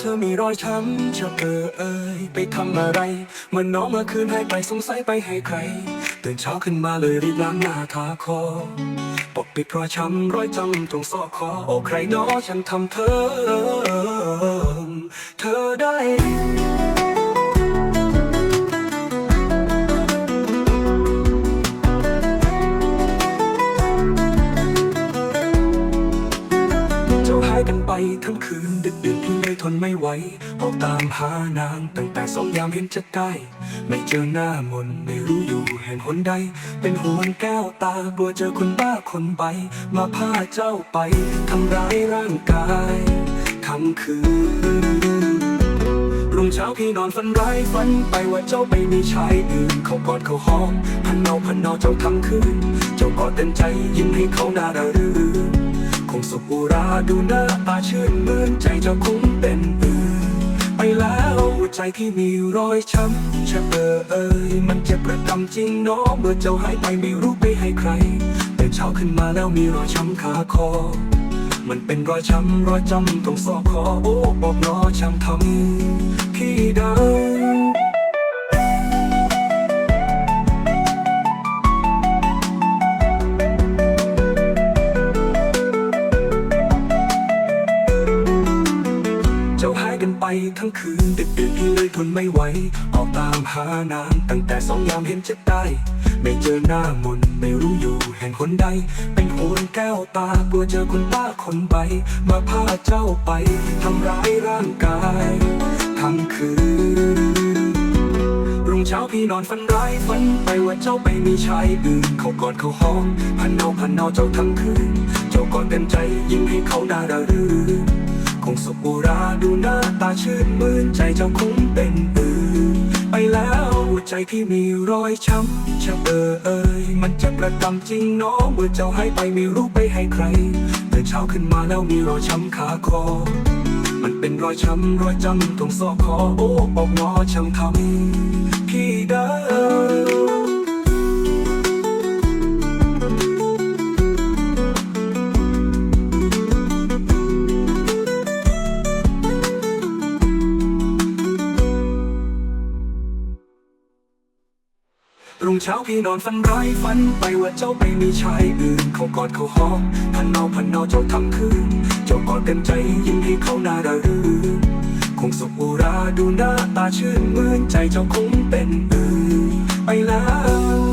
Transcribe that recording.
เธอมีรอยช้ำจะเออเอ่ยไปทำอะไรมื่อน้องเมื่อคืนให้ไปสงสัยไปให้ใครตื่นเช้าขึ้นมาเลยรีบล้างหน้าทาคอปกปิดรอยช้ำรอยจำตรงซอกคอโอ้ใครน้อฉันทำเธอ เธอได้เจ้าหายกันไปทั้งคืนดึกดื่น ทนไม่ไหวออกตามหานางตั้งแต่สองยามเห็นจะได้ ไม่เจอหน้ามนไม่รู้อยู่แห่งหนใด เป็นห่วงแก้วตากลัวเจอคนบ้าคนใบ มาพาเจ้าไปทำร้ายร่างกายทั้งคืนรุ่งเช้าพี่นอนฝันร้ายฝันไปว่าเจ้าไปมีชายอื่น เขากอดเขาหอมพันเนาพันเนาเจ้าทั้งคืน เจ้ากอดเต็มใจยิ้มให้เขาหน้าระรื่น คงสุขุราดูหน้าตาชื่นมื่นใจเจ้าคงเป็นอื่นไปแล้วหัวใจที่มีรอยช้ำจะเบอเอ่ยมันเจ็บประจำจริงเนาะเมื่อเจ้าหายไปไม่รู้ไปให้ใครแต่เช้าขึ้นมาแล้วมีรอยช้ำขาคอ มันเป็นรอยช้ำรอยจำตรงซอกคอโอ้บอกเนอช่างทำพี่เดิน กันไปทั้งคืนดึกดื่นพี่เลยทนไม่ไหว ออกตามหานางตั้งแต่สองยามเห็นจะได้ ไม่เจอหน้ามนไม่รู้อยู่แห่งคนใด เป็นห่วงแก้วตากลัวเจอคนบ้าคนใบ มาพาเจ้าไปทำร้ายร่างกายทั้งคืนรุ่งเช้าพี่นอนฝันร้ายฝันไปว่าเจ้าไปมีชายอื่นเขากอดเขาหอมพันเนาพันเนาเจ้าทั้งคืน เจ้ากอดเต็มใจยิ้มให้เขาหน้าระรื่น คงสุขอุราดูหน้าตาชื่นมื่นใจเจ้าคงเป็นอื่น ไปแล้วหัวใจที่มีรอยช้ำจะเออเอ่ยมันเจ็บประจำจริงเนาะเมื่อเจ้าให้ไปไม่รู้ไปให้ใครตื่นเช้าขึ้นมาแล้วมีรอยช้ำขาคอ มันเป็นรอยช้ำรอยจำตรงซอกคอโอ้บอกงอช่างทำพี่เดิ รุ่งเช้าพี่นอนฝันร้ายฝันไปว่าเจ้าไปมีชายอื่น เขากอดเขาหอมพันเนาพันเนาเจ้าทำคืน เจ้ากอดกันใจยิ้มให้เขาหน้าระรื่นคงสุขอุราดูหน้าตาชื่นมื่นใจเจ้าคงเป็นอื่นไปแล้ว